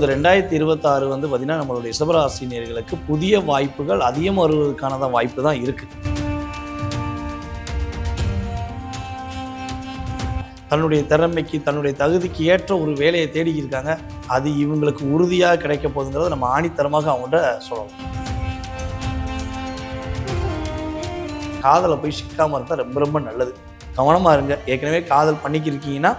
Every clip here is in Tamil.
இந்த ரெண்டாயிரத்தி இருபத்தாறு வந்து பார்த்திங்கன்னா நம்மளுடைய சிவராசினியர்களுக்கு புதிய வாய்ப்புகள் அதிகம் வருவதற்கான தான் வாய்ப்பு தான் இருக்குது தன்னுடைய திறமைக்கு தன்னுடைய தகுதிக்கு ஏற்ற ஒரு வேலையை தேடிக்கிருக்காங்க அது இவங்களுக்கு உறுதியாக கிடைக்க போகுதுங்கிறத நம்ம ஆணித்தரமாக அவங்கள்ட்ட சொல்லலாம் காதலை போய் சிக்காமல் இருந்தால் ரொம்ப ரொம்ப நல்லது. கவனமாக இருங்க. ஏற்கனவே காதல் பண்ணிக்கிருக்கீங்கன்னா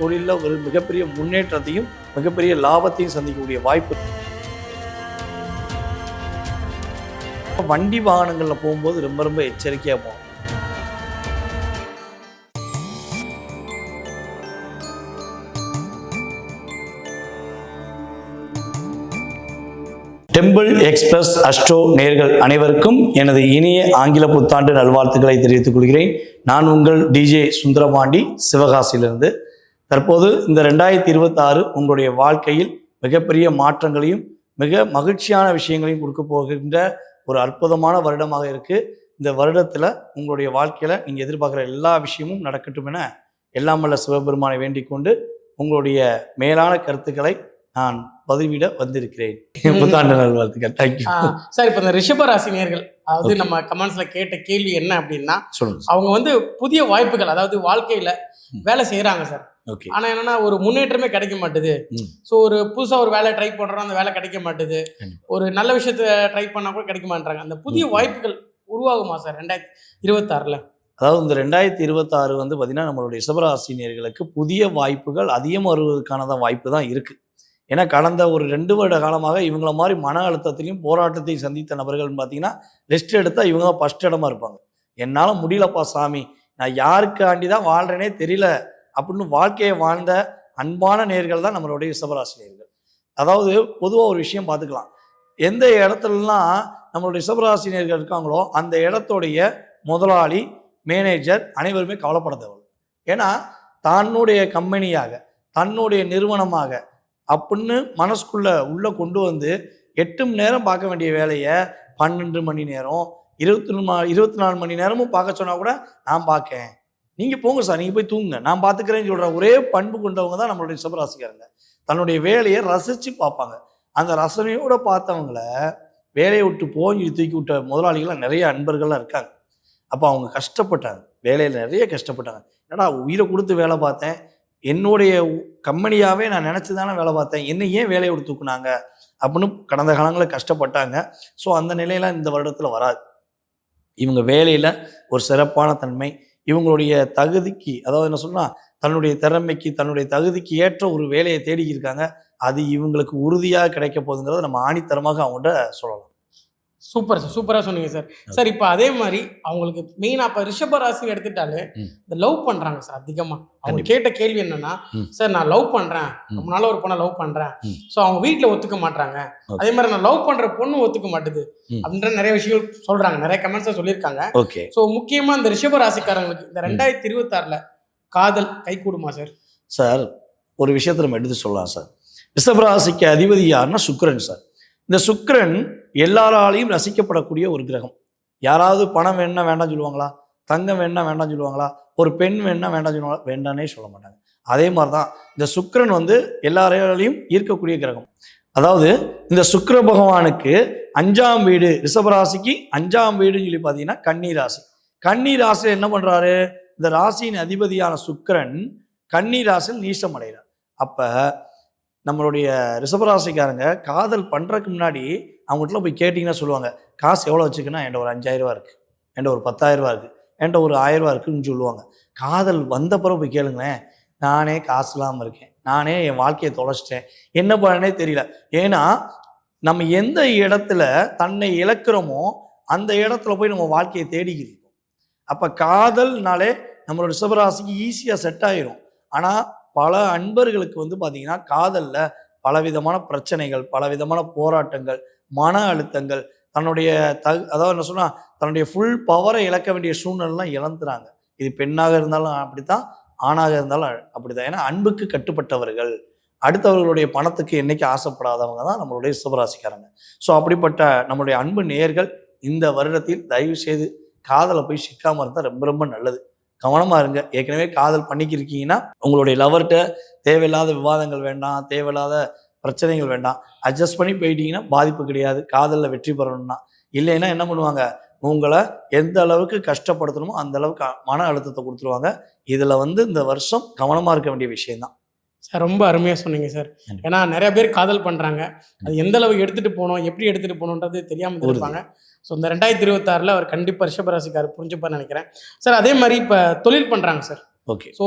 தொழிலில் ஒரு மிகப்பெரிய முன்னேற்றத்தையும் மிகப்பெரிய லாபத்தையும் சந்திக்கக்கூடிய வாய்ப்பு. வண்டி வாகனங்களில் போகும்போது ரொம்ப ரொம்ப எச்சரிக்கையாக போகும் டெம்பிள் எக்ஸ்பிரஸ் அஸ்ட்ரோ நேர்கள் அனைவருக்கும் எனது இனிய ஆங்கில புத்தாண்டு நல்வாழ்த்துக்களை தெரிவித்துக் கொள்கிறேன். நான் உங்கள் டிஜே சுந்தரபாண்டி சிவகாசியிலிருந்து. தற்போது இந்த ரெண்டாயிரத்தி இருபத்தாறு உங்களுடைய வாழ்க்கையில் மிகப்பெரிய மாற்றங்களையும் மிக மகிழ்ச்சியான விஷயங்களையும் கொடுக்க போகின்ற ஒரு அற்புதமான வருடமாக இருக்குது இந்த வருடத்தில் உங்களுடைய வாழ்க்கையில் நீங்கள் எதிர்பார்க்குற எல்லா விஷயமும் நடக்கட்டும் என எல்லாம் வல்ல சிவபெருமானை வேண்டிக் கொண்டு உங்களுடைய மேலான கருத்துக்களை நான் பதிவிட வந்திருக்கிறேன். புத்தாண்டு நல்வாழ்த்துக்கள் தேங்க்யூ சார் இப்போ இந்த ரிஷப ராசினியர்கள் அதாவது நம்ம கமெண்ட்ஸ்ல கேட்ட கேள்வி என்ன அப்படின்னா சொல்லுங்க. அவங்க வந்து புதிய வாய்ப்புகள் அதாவது வாழ்க்கையில வேலை செய்யறாங்க சார். ஓகே ஆனா என்னன்னா ஒரு முன்னேற்றமே கிடைக்க மாட்டுது. ஸோ ஒரு புதுசா ஒரு வேலை ட்ரை பண்றோம் அந்த வேலை கிடைக்க மாட்டுது. ஒரு நல்ல விஷயத்த ட்ரை பண்ணா கூட கிடைக்க மாட்டாங்க அந்த புதிய. வாய்ப்புகள் உருவாகுமா சார் ரெண்டாயிரத்தி இருபத்தாறுல? அதாவது இந்த ரெண்டாயிரத்தி இருபத்தாறு வந்து பார்த்தீங்கன்னா நம்மளுடைய சிவராசினியர்களுக்கு புதிய வாய்ப்புகள் அதிகம் வருவதற்கான தான் வாய்ப்பு தான் இருக்குது ஏன்னா கடந்த ஒரு ரெண்டு வருட காலமாக இவங்கள மாதிரி மன அழுத்தத்திலையும் போராட்டத்தையும் சந்தித்த நபர்கள்னு பார்த்தீங்கன்னா ரெஸ்ட் எடுத்தால் இவங்க தான் ஃபஸ்ட் இடமா இருப்பாங்க. என்னால் முடியலப்பா சாமி நான் யாருக்காண்டி தான் வாழ்கிறேனே தெரியல அப்படின்னு வாழ்க்கையை வாழ்ந்த அன்பான நேர்கள் தான் நம்மளுடைய சிவராசினியர்கள் அதாவது பொதுவாக ஒரு விஷயம் பார்த்துக்கலாம் எந்த இடத்துலலாம் நம்மளுடைய சிவராசினியர்கள் இருக்காங்களோ அந்த இடத்துடைய முதலாளி மேனேஜர் அனைவருமே கவலைப்பட தேவை ஏன்னா தன்னுடைய கம்பெனியாக தன்னுடைய நிறுவனமாக அப்படின்னு மனசுக்குள்ள உள்ளே கொண்டு வந்து எட்டு மணி நேரம் பார்க்க வேண்டிய வேலையை பன்னெண்டு மணி நேரம் இருபத்தி மா இருபத்தி நாலு மணி நேரமும் பார்க்க சொன்னால் கூட நான் பார்க்கேன். நீங்கள் போங்க சார் நீங்கள் போய் தூங்குங்க. நான் பார்த்துக்கிறேன்னு சொல்கிற ஒரே பண்பு கொண்டவங்க தான் நம்மளுடைய சிவராசிக்காரங்க. தன்னுடைய வேலையை ரசித்து பார்ப்பாங்க. அந்த ரசனையோடு பார்த்தவங்கள வேலையை விட்டு போய் தூக்கி விட்ட முதலாளிகள்லாம் நிறைய அன்பர்கள்லாம் இருக்காங்க. அப்போ அவங்க கஷ்டப்பட்டாங்க. வேலையில் நிறைய கஷ்டப்பட்டாங்க. என்னடா உயிரை கொடுத்து வேலை பார்த்தேன். என்னுடைய கம்பெனியாகவே நான் நினச்சி தானே வேலை பார்த்தேன். என்ன ஏன் வேலையை விட்டு தூக்குனாங்க? அப்படின்னு கடந்த காலங்களில் கஷ்டப்பட்டாங்க. ஸோ அந்த நிலையெல்லாம் இந்த வருடத்தில் வராது. இவங்க வேலையில் ஒரு சிறப்பான தன்மை இவங்களுடைய தகுதிக்கு அதாவது என்ன சொன்னால் தன்னுடைய திறமைக்கு தன்னுடைய தகுதிக்கு ஏற்ற ஒரு வேலையை தேடி இருக்காங்க. அது இவங்களுக்கு உறுதியாக கிடைக்க போகுதுங்கிறத நம்ம ஆணித்தரமாக அவங்கள்ட்ட சொல்லலாம். சூப்பர் சார் சூப்பராக சொன்னீங்க சார் சார் இப்போ அதே மாதிரி அவங்களுக்கு மெயினாக இப்போ ரிஷப ராசி எடுத்துட்டாலே. இந்த லவ் பண்ணுறாங்க சார் அதிகமாக அவங்க. கேட்ட கேள்வி என்னன்னா. சார் நான் லவ் பண்ணுறேன். ரொம்ப நாளாக ஒரு பொண்ணை லவ் பண்ணுறேன். ஸோ அவங்க வீட்டில் ஒத்துக்க மாட்டாங்க. அதே மாதிரி நான் லவ் பண்ணுற பொண்ணு ஒத்துக்க மாட்டுது. அப்படின்ற நிறைய விஷயங்கள் சொல்கிறாங்க நிறைய கமெண்ட்ஸை சொல்லியிருக்காங்க ஓகே ஸோ முக்கியமாக இந்த ரிஷப ராசிக்காரங்களுக்கு இந்த ரெண்டாயிரத்தி இருபத்தாறில் காதல் கை கூடுமா சார் சார் ஒரு விஷயத்தை நம்ம எடுத்து சொல்லலாம் சார் ரிஷபராசிக்கு அதிபதி யாருன்னா சுக்கிரன் சார் இந்த சுக்கரன் எல்லாராலையும் ரசிக்கப்படக்கூடிய ஒரு கிரகம். யாராவது பணம் வேணா வேண்டாம் சொல்லுவாங்களா? தங்கம் வேணா வேண்டாம்னு சொல்லுவாங்களா? ஒரு பெண் வேணா வேண்டாம் சொல்லுவாங்களா? வேண்டானே சொல்ல மாட்டாங்க. அதே மாதிரி தான் இந்த சுக்கிரன் வந்து எல்லாராலையும் ஈர்க்கக்கூடிய கிரகம். அதாவது இந்த சுக்கர பகவானுக்கு அஞ்சாம் வீடு ரிஷபராசிக்கு அஞ்சாம் வீடுன்னு சொல்லி பார்த்தீங்கன்னா கன்னி ராசி. கன்னி ராசியில் என்ன பண்ணுறாரு இந்த ராசியின் அதிபதியான சுக்கரன் கன்னி ராசியில் நீசம் அடைகிறார். அப்போ நம்மளுடைய ரிசபராசிக்காரங்க காதல் பண்ணுறதுக்கு முன்னாடி அவங்ககிட்ட போய் கேட்டிங்கன்னா சொல்லுவாங்க காசு எவ்வளோ வச்சுக்கன்னா என்கிட்ட ஒரு அஞ்சாயிரரூவா இருக்குது என்கிட்ட ஒரு பத்தாயிரரூவா இருக்குது என்கிட்ட ஒரு ஆயிரம் இருக்குதுன்னு இருக்குன்னு சொல்லுவாங்க. காதல் வந்த பிறகு போய் கேளுங்களேன் நானே காசு இல்லாமல் இருக்கேன். நானே என் வாழ்க்கையை தொலைச்சிட்டேன். என்ன பண்ணனே தெரியல. ஏன்னா நம்ம எந்த இடத்துல தன்னை இழக்கிறோமோ அந்த இடத்துல போய் நம்ம வாழ்க்கையை தேடிக்கிட்டு இருக்கோம். அப்போ காதல்னாலே நம்மளோட ரிஷபராசிக்கு ஈஸியாக செட் ஆயிரும். ஆனால் பல அன்பர்களுக்கு வந்து பார்த்தீங்கன்னா காதலில் பலவிதமான பிரச்சனைகள் பலவிதமான போராட்டங்கள் மன அழுத்தங்கள் தன்னுடைய த அதாவது என்ன சொன்னால் தன்னுடைய ஃபுல் பவரை இழக்க வேண்டிய சூழ்நிலைலாம் இழந்துறாங்க. இது பெண்ணாக இருந்தாலும் அப்படி தான் ஆணாக இருந்தாலும் அப்படிதான் ஏன்னா அன்புக்கு கட்டுப்பட்டவர்கள். அடுத்தவர்களுடைய பணத்துக்கு என்றைக்கு ஆசைப்படாதவங்க தான் நம்மளுடைய சிவராசிக்காரங்க. ஸோ அப்படிப்பட்ட நம்மளுடைய அன்பு நேயர்கள் இந்த வருடத்தில் தயவு செய்து காதலை போய் சிக்காமல் இருந்தால் ரொம்ப ரொம்ப நல்லது. கவனமாக இருங்க. ஏற்கனவே காதல் பண்ணிக்கிருக்கீங்கன்னா உங்களுடைய லவர்கிட்ட தேவையில்லாத விவாதங்கள் வேண்டாம் தேவையில்லாத பிரச்சனைகள் வேண்டாம். அட்ஜஸ்ட் பண்ணி போயிட்டீங்கன்னா பாதிப்பு கிடையாது. காதலில் வெற்றி பெறணும்னா. இல்லைன்னா என்ன பண்ணுவாங்க? உங்களை எந்த அளவுக்கு கஷ்டப்படுத்தணுமோ அந்த அளவுக்கு மன அழுத்தத்தை கொடுத்துருவாங்க. இதில் வந்து இந்த வருஷம் கவனமாக இருக்க வேண்டிய விஷயம்தான். சார் ரொம்ப அருமையாக சொன்னீங்க சார். ஏன்னா நிறைய பேர் காதல் பண்ணுறாங்க அது எந்த அளவுக்கு எடுத்துகிட்டு போகணும் எப்படி எடுத்துகிட்டு போகணுன்றது தெரியாமல். இருப்பாங்க. ஸோ இந்த ரெண்டாயிரத்தி இருபத்தாறில் அவர் கண்டிப்பாக ரிஷபராசிக்காரர் புரிஞ்சுப்பார்னு நினைக்கிறேன். சார் அதே மாதிரி இப்போ தொழில் பண்ணுறாங்க சார். ஓகே. ஸோ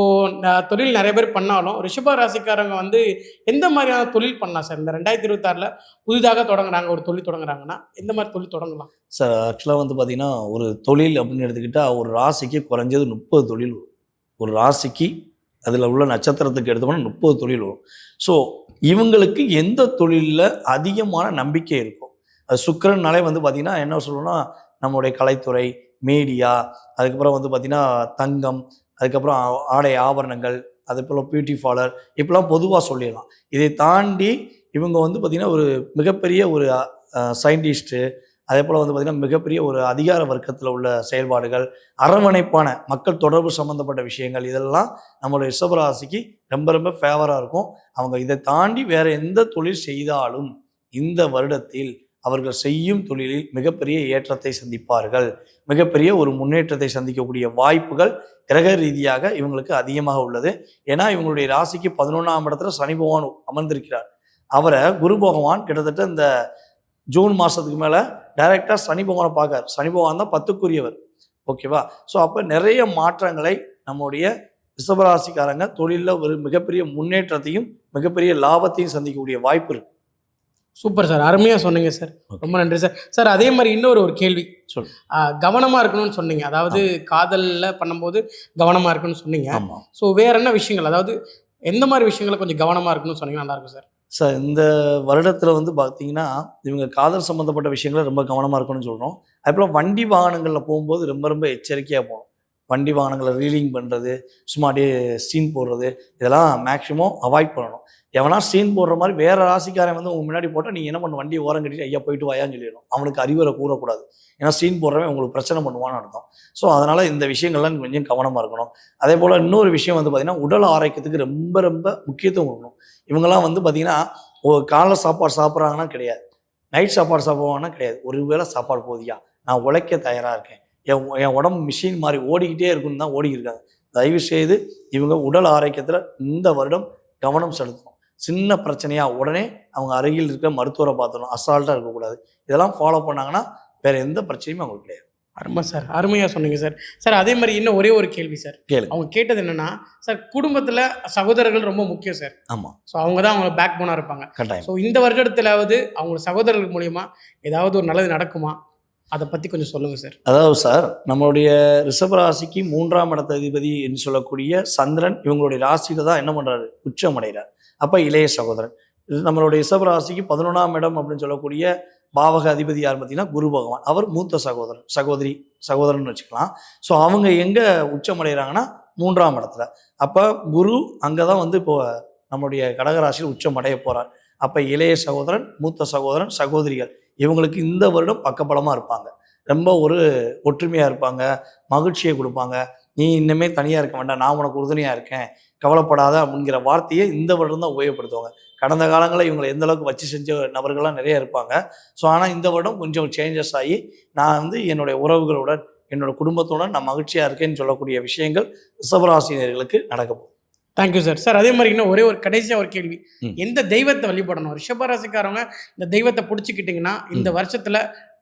தொழில் நிறைய பேர் பண்ணாலும் ரிஷப ராசிக்காரங்க வந்து எந்த மாதிரியான தொழில் பண்ணலாம் சார்? இந்த ரெண்டாயிரத்தி இருபத்தாறில் புதிதாக தொடங்குறாங்க ஒரு தொழில் தொடங்குறாங்கன்னா எந்த மாதிரி தொழில் தொடங்கலாம்? சார் ஆக்சுவலாக வந்து பார்த்தீங்கன்னா ஒரு தொழில் அப்படின்னு எடுத்துக்கிட்டால் ஒரு ராசிக்கு குறைஞ்சது முப்பது தொழில் ஒரு ராசிக்கு அதில் உள்ள நட்சத்திரத்துக்கு எடுத்தோம்னா முப்பது தொழில் வரும். ஸோ இவங்களுக்கு எந்த தொழிலில் அதிகமான நம்பிக்கை இருக்கும் அது சுக்கரன்னாலே வந்து பார்த்திங்கன்னா என்ன சொல்லணும்னா நம்மளுடைய கலைத்துறை மீடியா அதுக்கப்புறம் வந்து பார்த்திங்கன்னா தங்கம் அதுக்கப்புறம் ஆ- ஆடை ஆபரணங்கள் அது போல் பியூட்டி பார்லர் இப்படிலாம் பொதுவாக சொல்லிடலாம். இதை தாண்டி இவங்க வந்து பார்த்திங்கன்னா ஒரு மிகப்பெரிய ஒரு சயின்டிஸ்ட்டு அதே போல் வந்து பார்த்திங்கன்னா மிகப்பெரிய ஒரு அதிகார வர்க்கத்தில் உள்ள செயல்பாடுகள் அரவணைப்பான மக்கள் தொடர்பு சம்மந்தப்பட்ட விஷயங்கள் இதெல்லாம் நம்மளுடைய ரிஷபராசிக்கு ரொம்ப ரொம்ப ஃபேவராக இருக்கும். அவங்க இதை தாண்டி வேற எந்த தொழில் செய்தாலும் இந்த வருடத்தில் அவர்கள் செய்யும் தொழிலில் மிகப்பெரிய ஏற்றத்தை சந்திப்பார்கள். மிகப்பெரிய ஒரு முன்னேற்றத்தை சந்திக்கக்கூடிய வாய்ப்புகள் கிரக ரீதியாக இவங்களுக்கு அதிகமாக உள்ளது. ஏன்னா இவங்களுடைய ராசிக்கு பதினொன்றாம் இடத்துல சனி பகவான் அமர்ந்திருக்கிறார். அவரை குரு பகவான் கிட்டத்தட்ட இந்த ஜூன் மாதத்துக்கு மேலே டைரெக்டாக சனி பகவானை பார்க்கார். சனி பகவான் தான் பத்துக்குரியவர். ஓகேவா ஸோ அப்போ நிறைய மாற்றங்களை நம்முடைய ரிஷபராசிக்காரங்க தொழிலில் ஒரு மிகப்பெரிய முன்னேற்றத்தையும் மிகப்பெரிய லாபத்தையும் சந்திக்கக்கூடிய வாய்ப்பு இருக்கு. Super sir. அருமையாக சொன்னீங்க சார். ரொம்ப நன்றி சார். சார் அதே மாதிரி இன்னொரு ஒரு கேள்வி. சொல்லு. கவனமாக இருக்கணும்னு சொன்னீங்க. அதாவது காதலில் பண்ணும்போது கவனமாக இருக்கணும்னு சொன்னீங்க. ஸோ வேற என்ன விஷயங்கள்? அதாவது எந்த மாதிரி விஷயங்களை கொஞ்சம் கவனமாக இருக்கணும்னு சொன்னீங்கன்னா நல்லா இருக்கும் சார். சார் இந்த வருடத்தில் வந்து பார்த்தீங்கன்னா இவங்க காதல் சம்மந்தப்பட்ட விஷயங்களை ரொம்ப கவனமாக இருக்கணும்னு சொல்கிறோம் அதுபோல் வண்டி வாகனங்களில் போகும்போது ரொம்ப ரொம்ப எச்சரிக்கையாக போகணும். வண்டி வாகனங்களை ரீலிங் பண்ணுறது சும்மா அப்படியே சீன் போடுறது இதெல்லாம் மேக்ஸிமம் அவாய்ட் பண்ணணும். எவனா சீன் போடுற மாதிரி வேற ராசிக்காரன் வந்து உங்க முன்னாடி போட்டால் நீங்கள் என்ன பண்ண வண்டி ஓரம் கட்டிட்டு ஐயா போயிட்டு வாயான்னு சொல்லிடணும். அவனுக்கு அறிவுரை கூறக்கூடாது. ஏன்னா சீன் போடுறவன் உங்களுக்கு பிரச்சனை பண்ணுவான்னு அர்த்தம். ஸோ அதனால் இந்த விஷயங்கள்லாம் கொஞ்சம் கவனமாக இருக்கணும். அதே போல் இன்னொரு விஷயம் வந்து பார்த்திங்கன்னா உடல் ஆரோக்கியத்துக்கு ரொம்ப ரொம்ப முக்கியத்துவம் கொடுக்கணும். இவங்கெல்லாம் வந்து பார்த்திங்கன்னா ஒரு காலைல சாப்பாடு சாப்பிட்றாங்கன்னா கிடையாது. நைட் சாப்பாடு சாப்பிடுவாங்கன்னா கிடையாது. ஒரு வேளை சாப்பாடு போதியா? நான் உழைக்க தயாராக இருக்கேன். என் என் உடம்பு மிஷின் மாதிரி ஓடிக்கிட்டே இருக்குன்னு தான் ஓடி இருக்காங்க தயவு செய்து இவங்க உடல் ஆரோக்கியத்தில் இந்த வருடம் கவனம் செலுத்தணும். சின்ன பிரச்சனையா உடனே அவங்க அருகில் இருக்கிற மருத்துவரை பார்த்துடணும். அசால்ட்டாக இருக்கக்கூடாது. இதெல்லாம் ஃபாலோ பண்ணாங்கன்னா வேற எந்த பிரச்சனையும் அவங்களுக்கு கிடையாது. அருமை சார். அருமையாக சொன்னீங்க சார். சார் அதே மாதிரி இன்னும் ஒரே ஒரு கேள்வி சார். கேளுங்க. அவங்க கேட்டது என்னன்னா சார் குடும்பத்தில் சகோதரர்கள் ரொம்ப முக்கியம் சார். ஆமாம் ஸோ அவங்க தான் அவங்க பேக் போனாக இருப்பாங்க. கட்டாயம். ஸோ இந்த வருடத்திலாவது அவங்க சகோதரர்கள் மூலியமா ஏதாவது ஒரு நல்லது நடக்குமா? அதை பற்றி கொஞ்சம் சொல்லுங்கள் சார் அதாவது சார் நம்மளுடைய ரிஷபராசிக்கு மூன்றாம் இடத்த அதிபதி என்று சொல்லக்கூடிய சந்திரன் இவங்களுடைய ராசியில் தான் என்ன பண்ணுறாரு உச்சம் அடைகிறார். அப்போ இளைய சகோதரன். இது நம்மளுடைய ரிஷபராசிக்கு பதினொன்றாம் இடம் அப்படின்னு சொல்லக்கூடிய பாவக அதிபதி யார் பார்த்தீங்கன்னா குரு பகவான். அவர் மூத்த சகோதரன் சகோதரி சகோதரன் வச்சுக்கலாம். ஸோ அவங்க எங்கே உச்சம் அடைகிறாங்கன்னா மூன்றாம் இடத்துல. அப்போ குரு அங்கே தான் வந்து இப்போ நம்மளுடைய கடகராசியில் உச்சம் அடைய போகிறார் அப்போ இளைய சகோதரன் மூத்த சகோதரன் சகோதரிகள். இவங்களுக்கு இந்த வருடம் பக்கப்பலமாக இருப்பாங்க. ரொம்ப ஒரு ஒற்றுமையாக இருப்பாங்க மகிழ்ச்சியை கொடுப்பாங்க. நீ இன்னுமே தனியாக இருக்க வேண்டாம் நான் உனக்கு உறுதுணையாக இருக்கேன் கவலைப்படாத அப்படிங்கிற வார்த்தையை இந்த வருடம் தான் உபயோகப்படுத்துவாங்க. கடந்த காலங்களில் இவங்களை எந்த அளவுக்கு வச்சு செஞ்ச நபர்கள்லாம் நிறைய இருப்பாங்க. ஸோ ஆனால் இந்த வருடம் கொஞ்சம் சேஞ்சஸ் ஆகி நான் வந்து என்னுடைய உறவுகளுடன் என்னோட குடும்பத்துடன் நான் மகிழ்ச்சியாக இருக்கேன்னு சொல்லக்கூடிய விஷயங்கள் ரிசவராசினியர்களுக்கு நடக்கப்போகுது. தேங்க்யூ சார் சார் அதே மாதிரி இன்னும் ஒரே ஒரு கடைசியாக ஒரு கேள்வி. எந்த தெய்வத்தை வழிபடணும்? ரிஷபராசிக்காரவங்க இந்த தெய்வத்தை பிடிச்சிக்கிட்டிங்கன்னா இந்த வருஷத்துல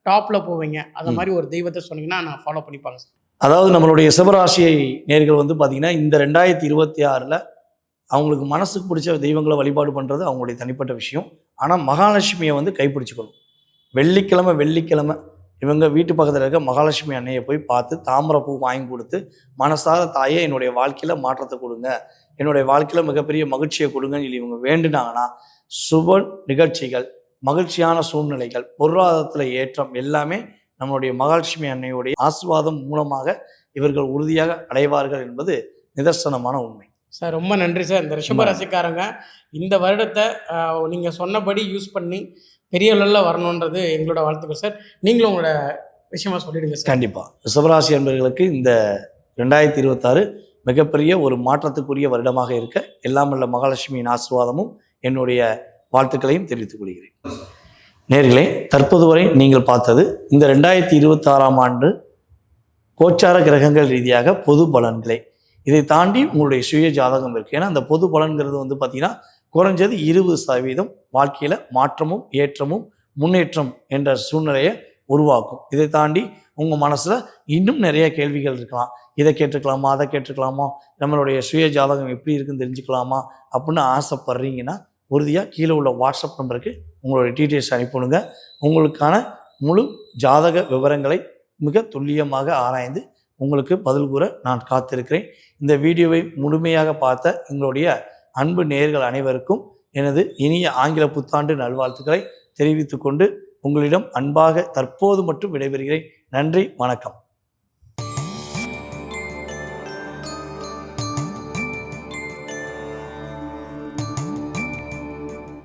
டாப்ல போவீங்க. அந்த ம். மாதிரி ஒரு தெய்வத்தை சொன்னீங்கன்னா நான் ஃபாலோ பண்ணிப்பாங்க சார் அதாவது நம்மளுடைய சிவராசியை நேர்கள் வந்து பார்த்திங்கன்னா இந்த ரெண்டாயிரத்தி இருபத்தி ஆறில் அவங்களுக்கு மனசுக்கு பிடிச்ச தெய்வங்களை வழிபாடு பண்ணுறது அவங்களுடைய தனிப்பட்ட விஷயம். ஆனால் மகாலட்சுமியை வந்து கைப்பிடிச்சுக்கணும். வெள்ளிக்கிழமை வெள்ளிக்கிழமை இவங்க வீட்டு பக்கத்தில் இருக்க மகாலட்சுமி அன்னையை போய் பார்த்து தாமரைப்பூ வாங்கி கொடுத்து மனசார தாயே என்னுடைய வாழ்க்கையில் மாற்றத்தை கொடுங்க. என்னுடைய வாழ்க்கையில் மிகப்பெரிய மகிழ்ச்சியை கொடுங்கன்னு சொல்லி இவங்க வேண்டுனாங்கன்னா சுப நிகழ்ச்சிகள் மகிழ்ச்சியான சூழ்நிலைகள் பொருளாதாரத்தில் ஏற்றம் எல்லாமே நம்மளுடைய மகாலட்சுமி அன்னையுடைய ஆசீர்வாதம் மூலமாக இவர்கள் உறுதியாக அடைவார்கள் என்பது நிதர்சனமான உண்மை. சார் ரொம்ப நன்றி சார். இந்த ரிஷபராசிக்காரங்க இந்த வருடத்தை ஆஹ், நீங்க சொன்னபடி யூஸ் பண்ணி பெரிய லெவலில் வரணுன்றது எங்களோட வாழ்த்துக்கள் சார் நீங்களும் உங்களோட விஷயமா சொல்லிடுங்க சார் கண்டிப்பாக ரிஷபராசி என்பர்களுக்கு இந்த ரெண்டாயிரத்தி இருபத்தாறு மிகப்பெரிய ஒரு மாற்றத்துக்குரிய வருடமாக இருக்க எல்லாம் உள்ள மகாலட்சுமியின் ஆசீர்வாதமும் என்னுடைய வாழ்த்துக்களையும் தெரிவித்துக் கொள்கிறேன். நேர்களே தற்போது வரை நீங்கள் பார்த்தது இந்த ரெண்டாயிரத்தி இருபத்தாறாம் ஆண்டு கோச்சார கிரகங்கள் ரீதியாக பொது பலன்களே. இதை தாண்டி உங்களுடைய சுய ஜாதகம் இருக்குது ஏன்னா அந்த பொது பலன்கிறது வந்து பார்த்திங்கன்னா குறைஞ்சது இருபது சதவீதம் வாழ்க்கையில் மாற்றமும் ஏற்றமும் முன்னேற்றம் என்ற சூழ்நிலையை உருவாக்கும். இதை தாண்டி உங்கள் மனசில் இன்னும் நிறைய கேள்விகள் இருக்கலாம். இதை கேட்டுக்கலாமா அதை கேட்டுக்கலாமா நம்மளுடைய சுய ஜாதகம் எப்படி இருக்குன்னு தெரிஞ்சுக்கலாமா அப்படின்னு ஆசைப்படுறீங்கன்னா உறுதியாக கீழே உள்ள வாட்ஸ்அப் நம்பருக்கு உங்களுடைய டீட்டெயில்ஸ் அனுப்பிவிடுங்க. உங்களுக்கான முழு ஜாதக விவரங்களை மிக துல்லியமாக ஆராய்ந்து உங்களுக்கு பதில் கூற நான் காத்திருக்கிறேன். இந்த வீடியோவை முழுமையாக பார்த்த எங்களுடைய அன்பு நேர்கள் அனைவருக்கும் எனது இனிய ஆங்கில புத்தாண்டு நல்வாழ்த்துக்களை தெரிவித்துக்கொண்டு உங்களிடம் அன்பாக தற்போது மட்டும் விடைபெறுகிறேன். நன்றி வணக்கம்.